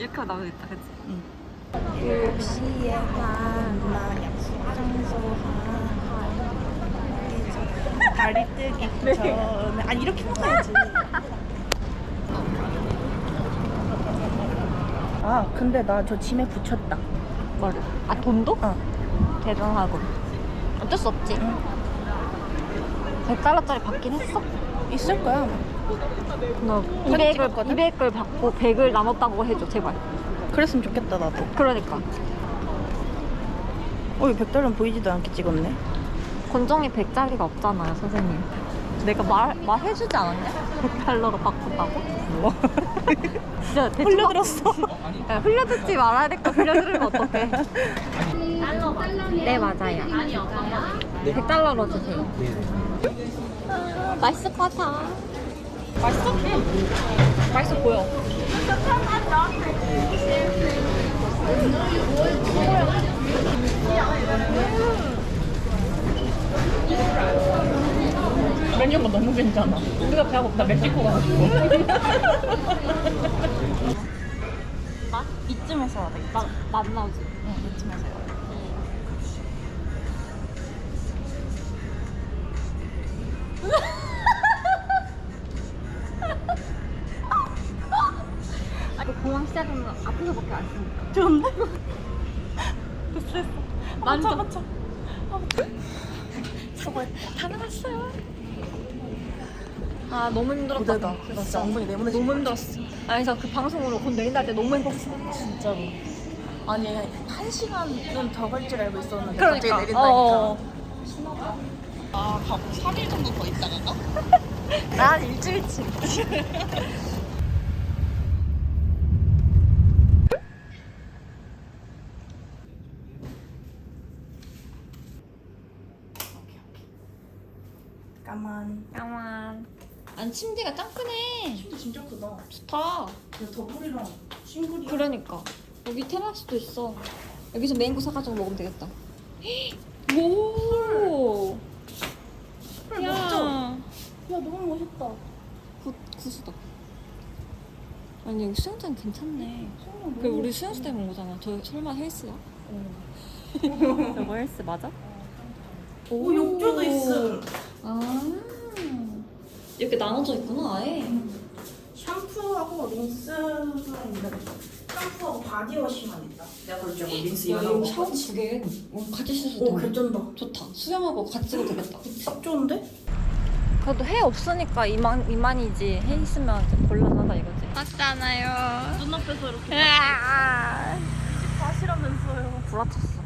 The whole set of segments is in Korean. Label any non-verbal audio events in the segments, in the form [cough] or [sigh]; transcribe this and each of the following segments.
이렇게 하면 나오겠다, 그치? 7시에 만나 약속 장소 하나 다리 뜨기 전에 아니 이렇게 먹어야지 아 근데 나 저 짐에 붙였다 뭐를? 아, 돈도? 어 대단하고. 어쩔 수 없지. 100달러짜리 받긴 했어? 있을 거야 200을, 찍었거든? 200을 받고 100을 남았다고 해줘, 제발. 그랬으면 좋겠다 나도 그러니까. 어 이거 100달러는 보이지도 않게 찍었네 권정이 100짜리가 없잖아요, 선생님. 내가 말, 말해주지 않았냐? 100달러로 바꾼다고? 뭐 진짜 대충 [laughs] 흘려들었어 야, 흘려듣지 말아야 될 거 흘려들으면 어떡해. 네, 맞아요. 100달러로 주세요. 맛있을 것 같아. 맛있어? 응. 맛있어 보여. 메뉴가 너무 괜찮아 우리가 배가 고프다 멕시코 싶어 맛? 이쯤에서 맛, 맛 나오지? 응 이쯤에서 와 아 너무 힘들었다. 나 진짜 엉덩이 내보내 너무 힘들었어. 아니 저그 방송으로 곧 내린다 할때 너무 행복했어. 진짜로 아니 한 시간은 더 걸 줄 알고 있었는데 그러니까. 갑자기 내린다니까 어. 아 가고 3일 정도 더 있다가 가? [laughs] 난 일주일치. 까만 까만. 아니 침대가 짱 크네. 근데 진짜 크다 좋다. 야 더블이랑 싱글이야 그러니까 여기 테라스도 있어. 여기서 메인코 사가지고 먹으면 되겠다. 오. 헐, 야. 멋져. 야 너무 멋있다 구, 구수다. 아니 여기 수영장 괜찮네. 그 우리 수영수 때문에 온 거잖아. 저 설마 헬스야? 저거 헬스 맞아? 오 욕조도 있음 아 이렇게 나눠져 있구나 아예. 샴푸하고 린스가 있는데 샴푸하고 바디워시만 있다 내가 볼 적에 린스 야 이거 여기 샤워 두 개. 어, 같이 쓰셔도 오 되네. 개쩐다 좋다. 수영하고 같이 쓰도 되겠다. [laughs] 딱 좋은데? 그래도 해 없으니까 이만 이만이지 해 있으면 좀 곤란하다 이거지. 맞잖아요. 눈앞에서 이렇게 으아. 마시라면서요 불라쳤어.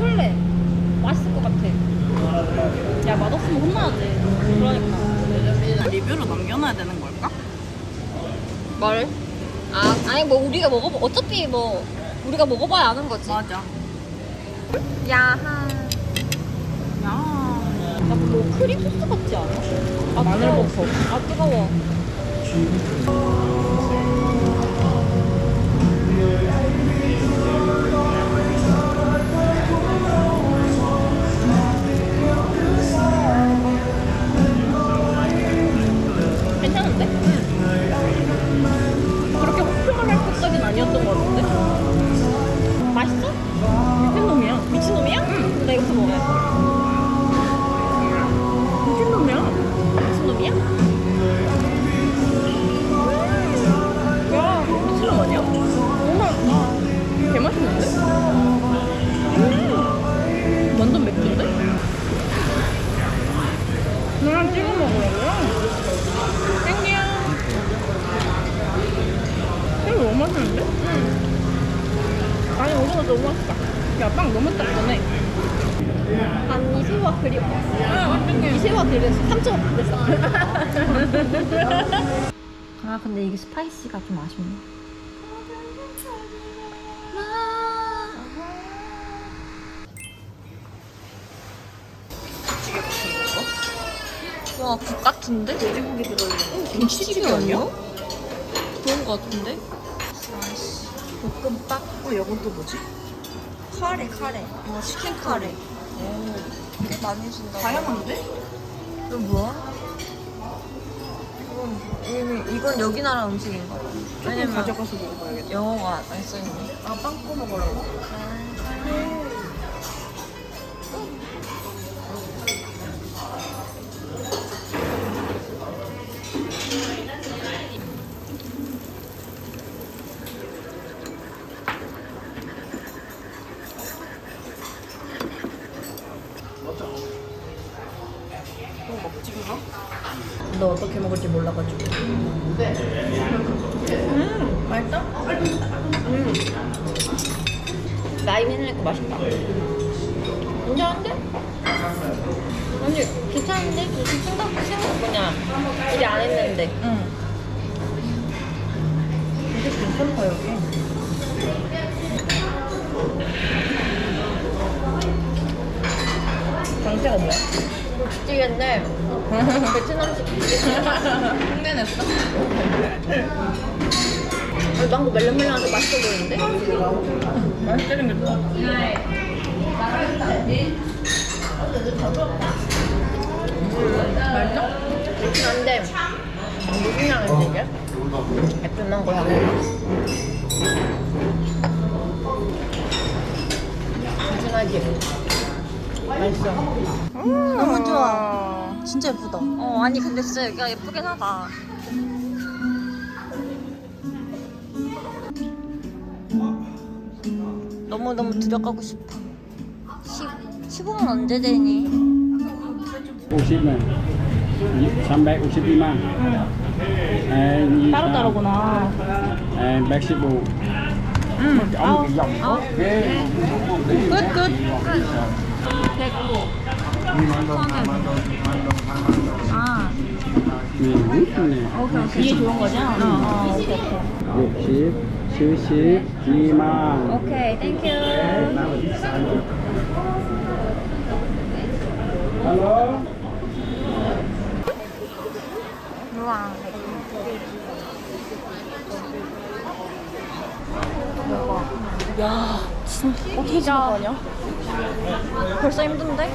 나 설레. 맛있을 것 같아. 야 맛없으면 혼나야지 그러니까. 리뷰로 남겨놔야 되는 걸까? 뭘? 아, 아니 뭐 우리가 먹어봐. 어차피 뭐 우리가 먹어봐야 아는 거지. 맞아 야하. 야 약간 뭐 크림 소스 같지 않아? 아, 마늘. 버섯. 아 뜨거워. 아니었던 것 같은데? 맛있어? 미친놈이야 미친놈이야? 응. 나 이거부터 먹어야지. 미친놈이야 미친놈이야? 야 스파이시가 좀 아쉽네. 와, 국 같은데? 돼지고기 들어있는 김치찌개 아니야? 그런 거 같은데? 볶음밥? 어, 이건 또 뭐지? 카레, 카레. 어, 치킨 카레. 꽤 많이 준다. 다양한데? 이건 뭐야? 이건, 이건 여기 나라 음식인가 봐. 조금 가져가서 먹어봐야겠다. 영어가 안 써있네. 아, 빵꾸 먹으라고? 또 몰라가지고. 음, 맛있다? 음. 라임 해내니까 맛있다. 괜찮은데? 아니, 괜찮은데? 무슨 생각, 생각 뭐냐. 일이 안 했는데. 응. 되게 괜찮다 여기. 정체가 뭐야? 김치찌개인데, 베트남식. 흉내냈어? 난그 멜랑멜랑한데 맛있어 보이는데? 맛있게 생겼다. 맛있어? 그렇긴 한데, 무슨 향인데 이게? 베트남 향이. 괜찮하지? 맛있어. 너무 좋아. 진짜 예쁘다. 어, 아니 근데 진짜 여기가 예쁘긴 하다. 너무 너무 들어가고 싶어. 시, 시공은 언제 되니? 50만 352만 따로 따로구나. and 115 응. 아우. 끝 끝. 아, 이게 좋은 거죠? 어, 어, 오케이, 오케이. 60 72만 오케이, 땡큐. Hello 우와. 야, 어떻게 지나가냐? 벌써 힘든데?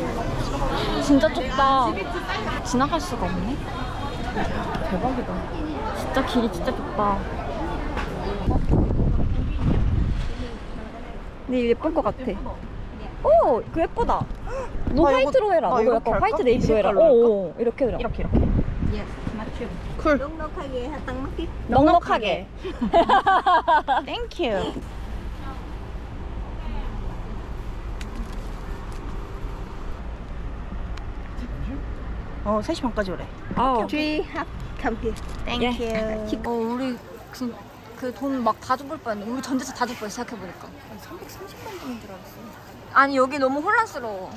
진짜 좁다. 지나갈 수가 없네. 대박이다. 진짜 길이 진짜 좁다. 근데 예쁠 것 같아. 오, 그 예쁘다. 너 아, 이거- 화이트로 해라. 아, 너 이렇게 약간 할까? 화이트 네이비로 이 해라. 색깔로 오, 오, 이렇게 해라. 이렇게, 이렇게. 쿨. 넉넉하게 딱 맞게 넉넉하게. 땡큐. [laughs] 어, 3시 반까지 오래. 아우. Three half come here 땡큐. 어, 우리 그 돈 막 다 줘볼 뻔했네. 우리 전재산 다줄 뻔했어, 생각해보니까. 330만 원인 줄 알았어. 아니, 여기 너무 혼란스러워.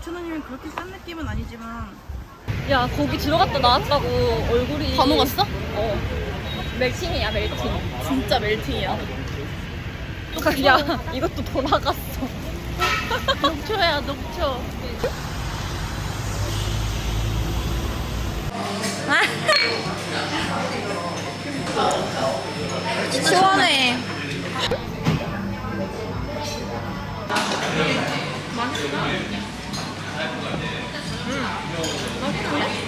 9천 원이면 그렇게 싼 느낌은 아니지만. 야, 거기 들어갔다 나왔다고 얼굴이. 다 녹았어? 어. 멜팅이야, 멜팅. 진짜 멜팅이야. 야, 이것도 돌아갔어. 녹초야, 녹초. 시원해.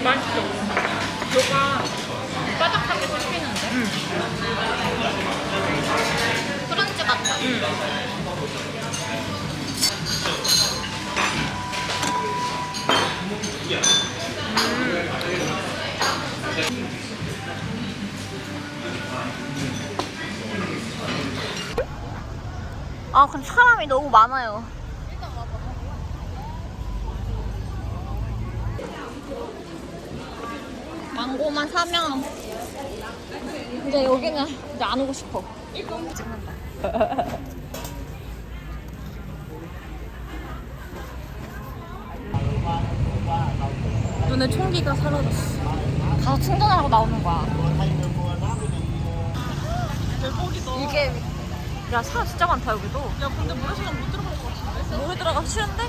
맛있어. 너가 바삭하게 씹히는데? 프런치 같다. 아, 근데 사람이 너무 많아요. 망고만 사면 이제 여기는 이제 안 오고 싶어. 찍는다. [laughs] 눈에 총기가 사라졌어. 가서 충전하라고 나오는 거야. [gasps] 이게 야 사람 진짜 많다 여기도. 야, 근데 모래시장 못 들어갈 것 같은데? 모래 들어가 쉬운데?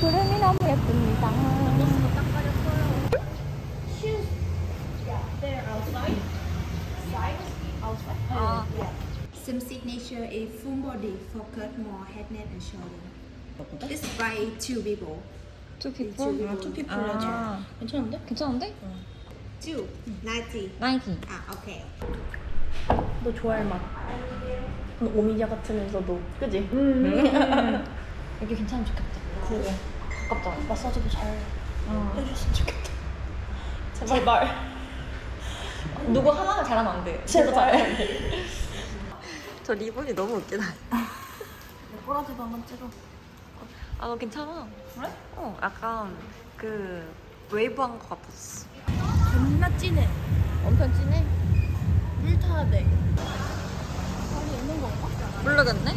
구름이 너무 예쁩니다. 아, Some signature is full body, focus more, head, neck, and shoulder. This by two people. Two people. 아, 투 피플이야지. 아, 괜찮은데? 괜찮은데? Two, ninety. 나이키. Ah, okay. 너 좋아할 맛. 오미자 같으면서도 그지? [laughs] 여기 괜찮으면 좋겠다. 그래. 가깝잖아. 마사지도 잘 어. 해줬으면 좋겠다. [laughs] 제발. 누구 하나가 잘하면 안 돼. 제발. [laughs] 저 리본이 너무 웃기다. 꼬라지도 한번 찍어. 아, 너 괜찮아. 그래? 어, 약간 그 웨이브한 것 같았어. 겁나 진해. 엄청 진해? 물 타야 돼. 모르겠네.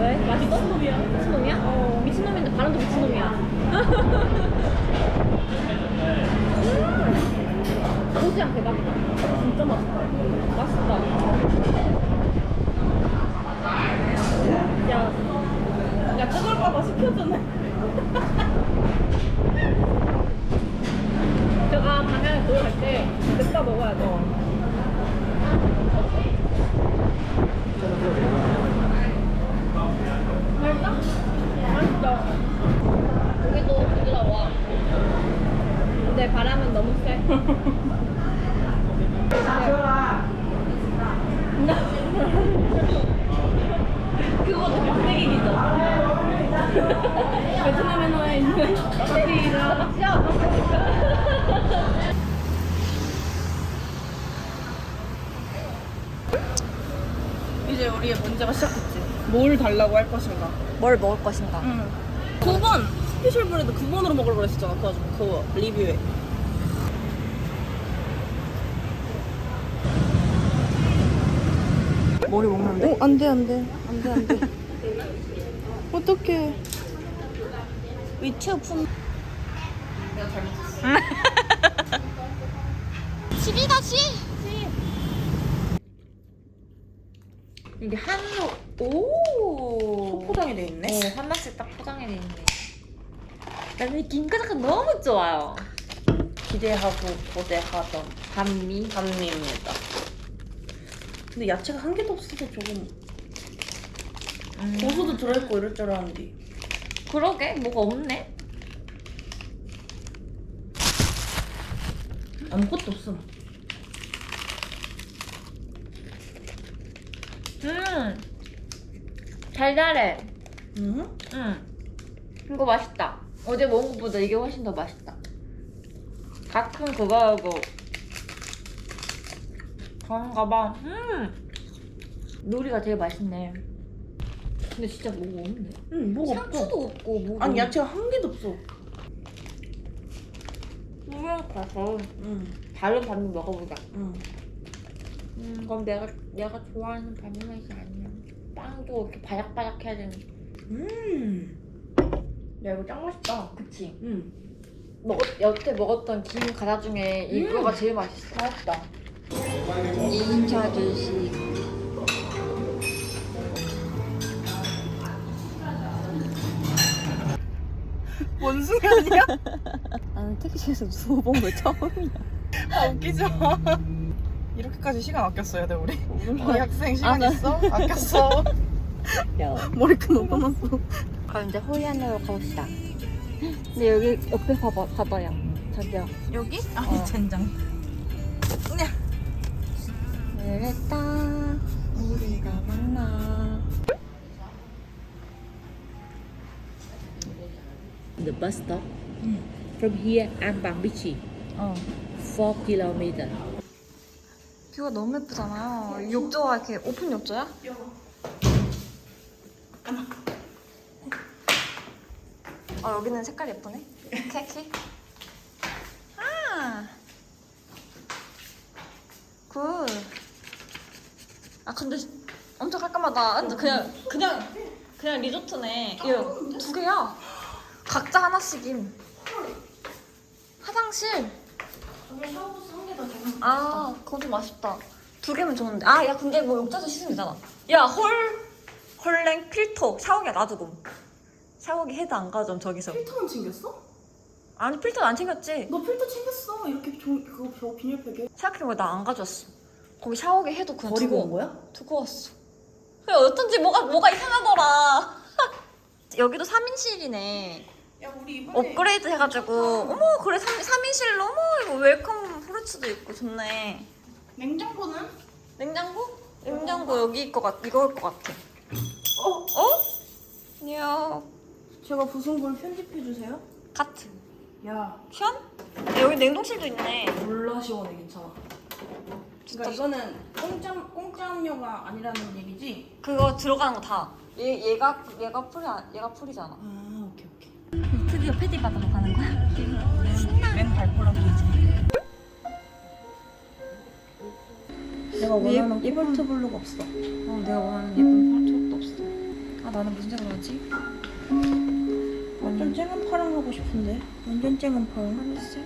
왜? 미친놈이야. 미친놈이야? 어. 미친놈인데 발음도 미친놈이야. [laughs] 고지향 대박이다. 진짜 맛있다. 맛있다. 야, 야, 뜨거울까봐 시켜주네. [laughs] 제가 방향을 들어갈 때 냅다 먹어야 돼. 바람은 너무 세. [laughs] 그거? 베트남에 있는 이제 우리의 문제가 시작됐지. 뭘 달라고 할 것인가? 뭘 먹을 것인가? 응. 9번! 스페셜 브레드 9번으로 먹으려고 그랬었잖아. 그거, 그거 리뷰에. 머리 먹는데? 어, 안 돼, 안 돼. 안 돼, 안 돼. 어떡해. 위치 품 내가 잘못했어. 집이 다시. 이게 한우 오. 포장이 돼 있네. 어, 한 맛씩 딱 포장해 돼 있네. 나는 이 김가자가 너무 좋아요. 기대하고 고대하던 반미. 감미입니다. 근데 야채가 한 개도 없어서 조금 음. 고수도 들어있고 이럴 줄 알았는데 그러게 뭐가 없네. 아무것도 없어. 음. 달달해. 응? 응. 이거 맛있다. 어제 먹은 것보다 이게 훨씬 더 맛있다. 가끔 그거하고 그런가 봐. 음. 요리가 되게 맛있네. 근데 진짜 뭐가 없네. 응, 뭐가 없어. 상추도 없고 뭐. 아니 야채가 한 개도 없어. 우영 가서 응, 다른 반미 먹어보자. 응. 음, 그럼 내가 내가 좋아하는 반미 맛이 아니야. 빵도 이렇게 바삭바삭 해야 되는. 음. 야 이거 짱 맛있다. 그치. 응. 먹 여태 먹었던 김 가다 중에 이거가 제일 맛있어. 맛있다. 2차 주식. 원숭이 아니야? [laughs] 나는 택시에서 누워본 거 처음이야. 아 웃기죠. 이렇게까지 시간 아꼈어야 돼 우리. 우리 학생 시간 아, 나- 있어? 아꼈어. 야. [laughs] 머리끈 높아놨어. 그럼 이제 호이안으로 가봅시다. 근데 여기 옆에 봐봐, 봐봐요. 저기요. 여기? 아 어. 젠장. 그 랬다. 우리가 만나. the bus stop. From here, Anbang Bichi, 어. 4 kilometer. 뷰가 너무 예쁘잖아요. 욕조가 이렇게 오픈 욕조야? 아 여기는 색깔 예쁘네. 케이크. 아. 굿. 아 근데 엄청 깔끔하다. 완전 그냥 그냥 그냥 리조트네. 이거 두 개야. 각자 하나씩임. 화장실. 아, 그거 좀 아쉽다. 두 개면 좋은데. 아, 야, 근데 뭐 욕자서 씻으면 되잖아. 야, 홀, 홀랭 필터 샤워기 놔두고. 샤워기 헤드 안 가져옴, 저기서. 필터만 챙겼어? 아니, 필터는 안 챙겼지. 너 필터 챙겼어. 이렇게 조, 그거 저 비닐팩에. 생각해보면 나안 가져왔어. 거기 샤워기 헤드 그냥 버리고 두고, 온 거야? 두고 왔어. 그냥 어쩐지 뭐가, 뭐가 이상하더라. [laughs] 여기도 3인실이네. 야 우리 이번에 업그레이드 해가지고 어머 그래 3, 삼인실로 어머 이거 웰컴 프루츠도 있고 좋네 냉장고는? 냉장고? 냉장고 여기일 것 같, 이거일 것 같아 어? 어? 야 제가 부승부를 편집해 주세요. 카트 야 션? 여기 냉동실도 있네 몰라 시원해 괜찮아. 그러니까 이거는 공짜 공짜 음료가 아니라는 얘기지? 그거 들어가는 거 다 얘, 얘가 얘가 풀이 아- 얘가 풀이잖아 아 오케이 오케이. 드디어 패디 받으러 가는 거야? 맨 발가락이 이제. 내가 원하는 코발트 블루가 없어. 어 내가 원하는 예쁜 팔쪽도 없어 아 나는 무슨 색으로 하지? 완전 쨍한 파랑 하고 싶은데. 완전 쨍한 파랑. 하늘색?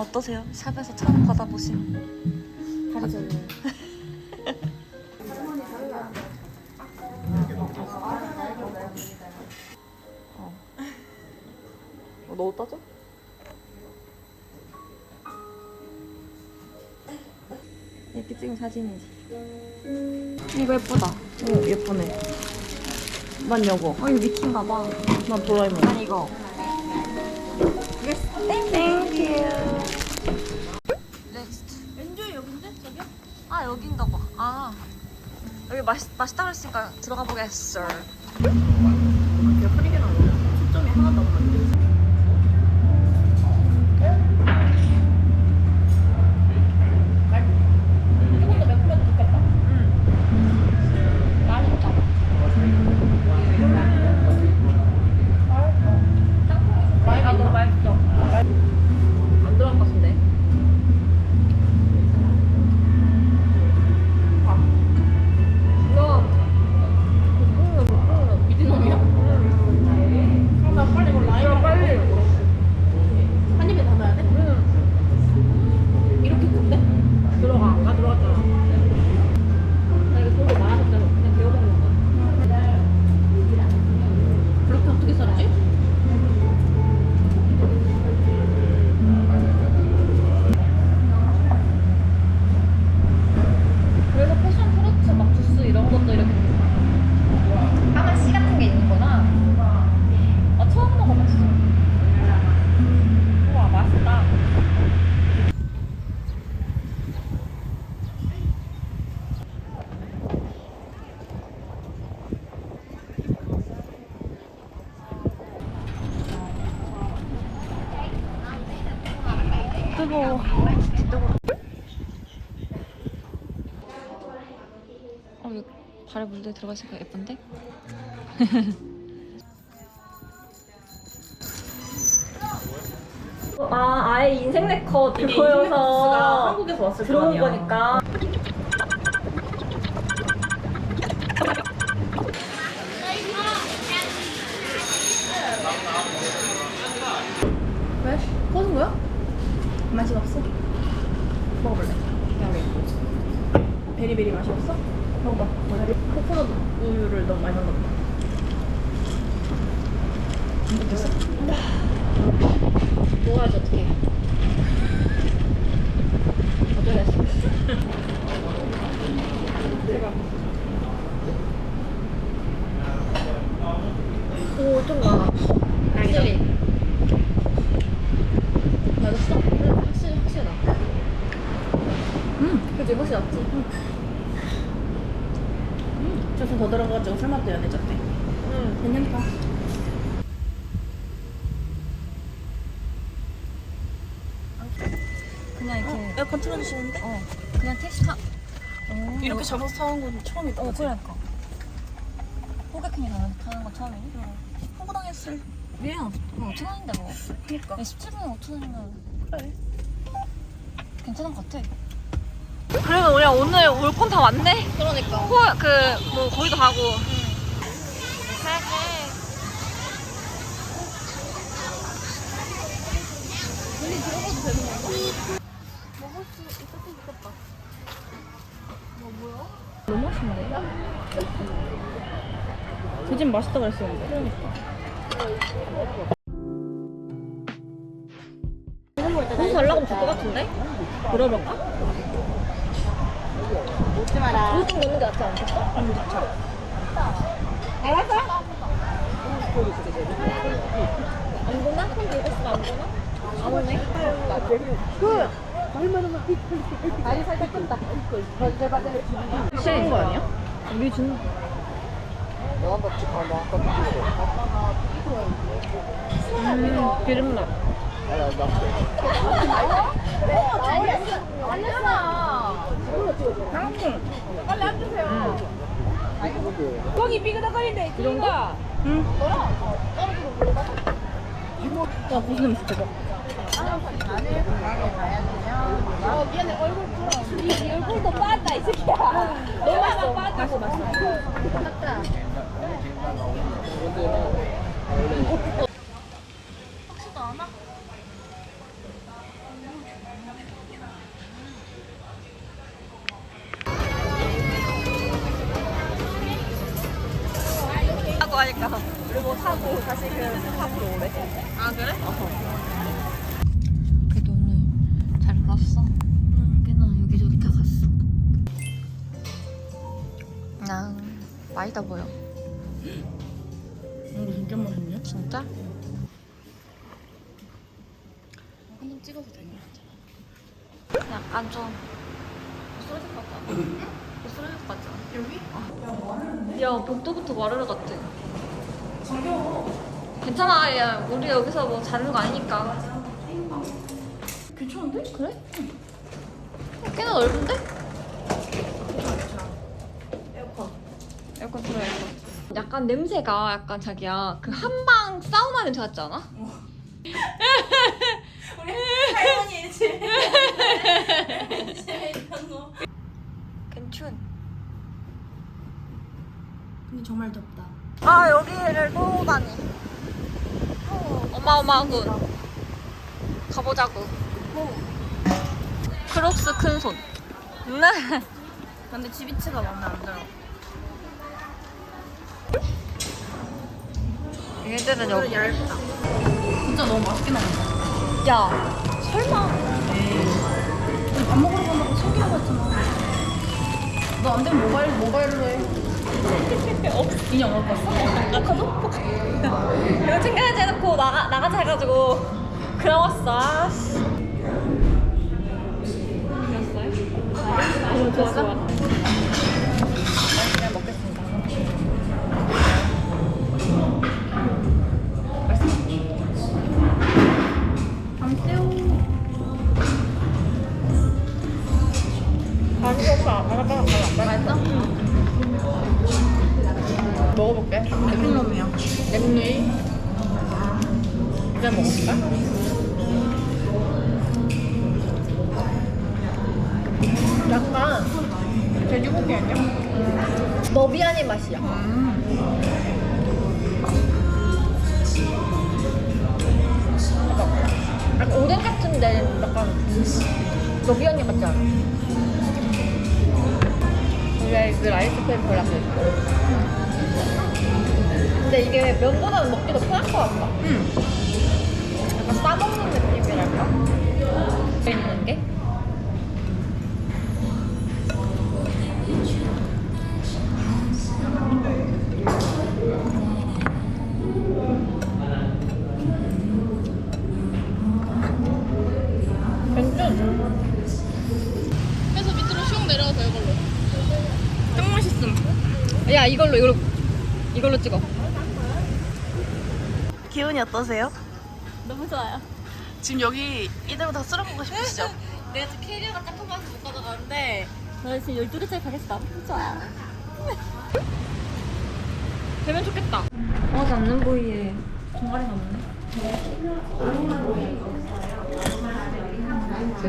어떠세요? 샵에서 처음 받아보신 다르잖아요. 어, 너 따져? 이렇게 찍은 사진이지. 이거 예쁘다. 어 예쁘네. 난 이거. 어, 이거 미키인가 봐. 난 도라에몽. 난 이거. 땡큐. 맛있, 맛있다 그랬으니까 들어가 보겠어. 되게 흐리게 나오네. 초점이 하나도 안 맞네. 조금 더 매콤해도 좋겠다. 맛있다. 너무 맛있어. 안 들어간 것 같은데. 미디놈이야? 그럼 나 빨리 이거 라임이랑 빨리 한 입에 담아야 돼? 이렇게 큰데? 들어가 나 들어갔잖아 나 이거 도로 말아줬잖아 그냥 데워 먹는 거야 그렇게 어떻게 썰지? 그래서 패션 프루트 막 주스 이런 것도 이렇게 까만 씨 같은 게 있는구나. 아 처음 먹어봤어. 우와 맛있다. 뜨거워. 어, 이거 발에 물들 들어가 있으니까 예쁜데? [laughs] 아, 아예 인생 네컷 그거여서 한국에서 왔을 거 들어온 거니까. 왜? 꺼진 거야? 맛이 없어? 먹어볼래? 여기 베리베리 맛이 없어? 먹어봐 코코넛 우유를 너무 많이 넣었나 보다 됐어? 먹어야지 어떡해. 어쩌겠어. 오, 좀 많아. 확실히. 맞았어? 응, 확실히, 확실히 나. 응. 그치, 훨씬 낫지? 조금 더 들어가가지고 술맛도 연해졌대 응. 괜찮다 그냥 이렇게. 에어 컨 틀어주시는데? 어, 그냥 택시 타. 어, 이렇게 잡아서 타는 건 처음이다 어, 그러니까. 호객행위 타는 거 처음이니? 홍보당했을 얘는 뭐 5천 원인데 뭐. 그니까 17분에 5천 원이면 그래 괜찮은 것 같아. 그래도 우리가 오늘 올 건 다 왔네. 그러니까 호, 그, 뭐, 거기도 가고. 그래, 그래. 그집 맛있다 그랬었는데. 그러니까. 무슨 달라고 하면 줄것 같은데? 물어볼까? 먹지 마라. 이거 좀 넣는 게 낫지 않겠어? 응, 좋죠. 알았어? 안 보나? 손 들고 있으면 안 보나? 안 오네. 다리 살짝 끈다. 싫은 거 아니야? 우리 준. 음, 기름맛. 뻥이 삐그덕거리네. 그런가? 야, 무슨 냄새 대박. 이 얼굴도 빠졌다 이 새끼야. 그냥 맛있다 보여. 이거 진짜 맛있네. 진짜? 한 번 찍어도 되냐? 약간 좀 소리집 같지 않아? 소리집 같지 않아? 여기? 야 복도부터 마르르 같아 괜찮아 야 우리 여기서 뭐 자는 거 아니니까 괜찮은데? 그래? 꽤나 넓은데? 에어컨 틀어 에어컨 약간 냄새가 약간 자기야 그 한방 사우나 냄새 같지 않아? [laughs] 할머니 집에 집에 있던 거. 괜춘 근데 정말 덥다. 아 여기를 또 오다니 어마어마하군 가보자고 크록스 큰손 네 근데 지비치가 마음에 안 들어. 얘들은 여기 얇다. 진짜 너무 맛있게 나온다. 야 설마 밥 먹으러 간다고 챙기라고 했잖아. 너 안 되면 모바일 모바일로 해. [laughs] 인형 못 봤어? 아까도? 이거 챙겨야지 해놓고 나가, 나가자 해가지고 그냥 왔어 아씨 됐어요? 좋아 좋아 먹어볼게. 맥놈이야. 맥누이. 이제 먹어볼까? 약간 돼지고기 아니야? 너비아니 맛이야 약간 오뎅 같은데 약간 같지 않아? 그 라이스 페이퍼랑 근데 이게 면보다는 먹기도 편할 것 같다 응. 약간 싸먹는 느낌이랄까? 야 이걸로 이걸로 이걸로 찍어. 기분이 어떠세요? 너무 좋아요. 지금 여기 이대로 다 쓸어먹고 싶으시죠? [laughs] 내가 지금 캐리어가 조금만 못 가져가는데 나 지금 12개짜리 가겠어. 좋아요. [laughs] 되면 좋겠다. 어 잡는 부위에 종아리가 없네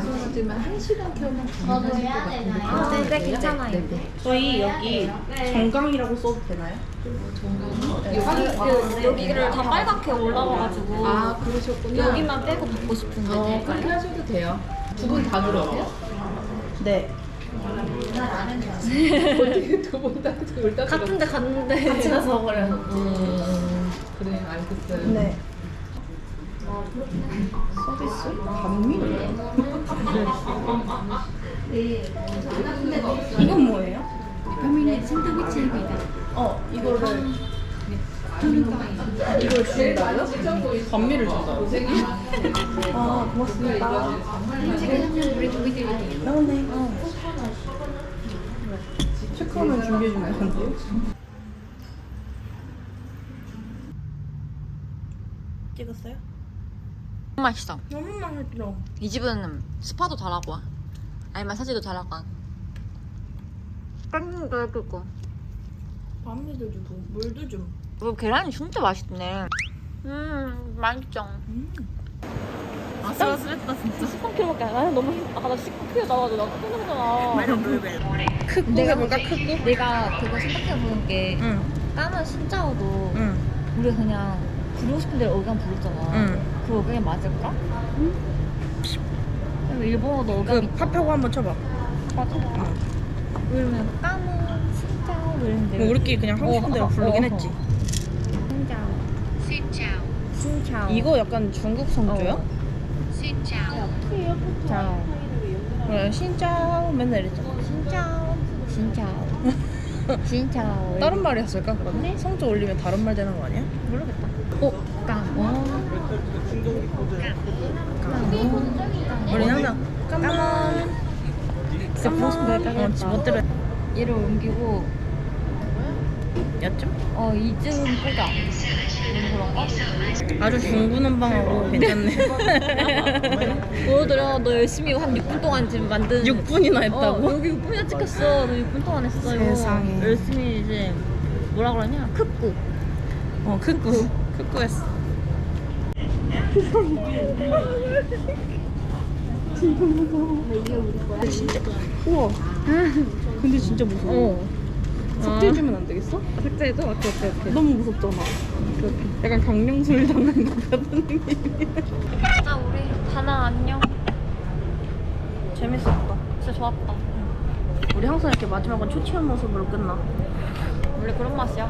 죄송하지만 한 시간 태우면 가능하실 것 같은데. 아, 네, 네, 괜찮아요. 저희 여기 정강이라고 써도 되나요? 그, 여기를 다 빨갛게 올라와가지고 아 그러셨구나. 여기만 빼고 받고 싶은데 어 될까요? 그렇게 하셔도 돼요. 두 분 다 그러세요? 네. 어떻게 두 분 다 둘다 그러 같은데 갔는데 같이 가서 [laughs] 그래요. 음, 그래 알겠어요. 네. 서비스? 감미? 이건 뭐예요? 비타민의 샌드위치입니다. 어 이거를 이걸 준다고요? 감미를 준다고? 아 고맙습니다. 체크하면 브레이크 드릴게요. 나오네. 체크하면 준비해주면 안 돼요? 찍었어요? 너무 맛있어. 너무 맛있어. 이 집은 스파도 잘하고 아니 마사지도 잘하고 깡도 해주고 밤에도 주고 물도 좀. 이거 계란이 진짜 맛있네. 음 맛있죠. 아슬아슬했다 진짜. 10kg밖에 안 해. 너무 힘- 아까 나 19kg 나와가지고 나 깜짝 크고 해볼까 크고? 내가 그거 생각해 보는 게 응. 까만 신짜오도 응. 우리가 그냥 부르고 싶은 대로 어감 부르잖아. 응. 그 어감이 맞을까? 응. 일본어도 어감이 그 파파고 한번 쳐봐. 맞아. 그러면 까만 신짜오 이랬는데 뭐 우리끼리 그냥 하고 싶은 대로 어, 어, 부르긴 어, 했지. 신짜오. 신짜오. 이거 약간 중국 성조야? 신짜오. 짜오. 그래 신짜오 맨날 이랬잖아. 신짜오. 신짜오. [laughs] 신짜오. 다른 말이 했을까 그러면? 성조 올리면 다른 말 되는 거 아니야? 모르겠다. 오, 까모. 우리 항상 까만. 진짜 싶은 대로 어. 멋대로 얘를 옮기고 였죠? 어 이쯤. 그런가? 아주 중구난방하고 괜찮네. [laughs] 보여드려. 너 열심히 한 6분 동안 지금 만든 6분이나 어, 했다고? 여기 6분이나 찍혔어. 너 6분 동안 했어. 세상에. 열심히 이제 뭐라 그러냐? 크꾸. 어 크꾸 크꾸 했어. 진짜 [laughs] 우와. 근데 진짜 무서워. 어. 삭제해주면 안 되겠어? 삭제해줘? 오케이 오케이 오케이. 너무 무섭잖아. 약간 강령술 당한 것 같은 느낌. 자 우리 다나 안녕. 재밌었다. 진짜 좋았다. 우리 항상 이렇게 마지막은 초췌한 모습으로 끝나. 원래 그런 맛이야.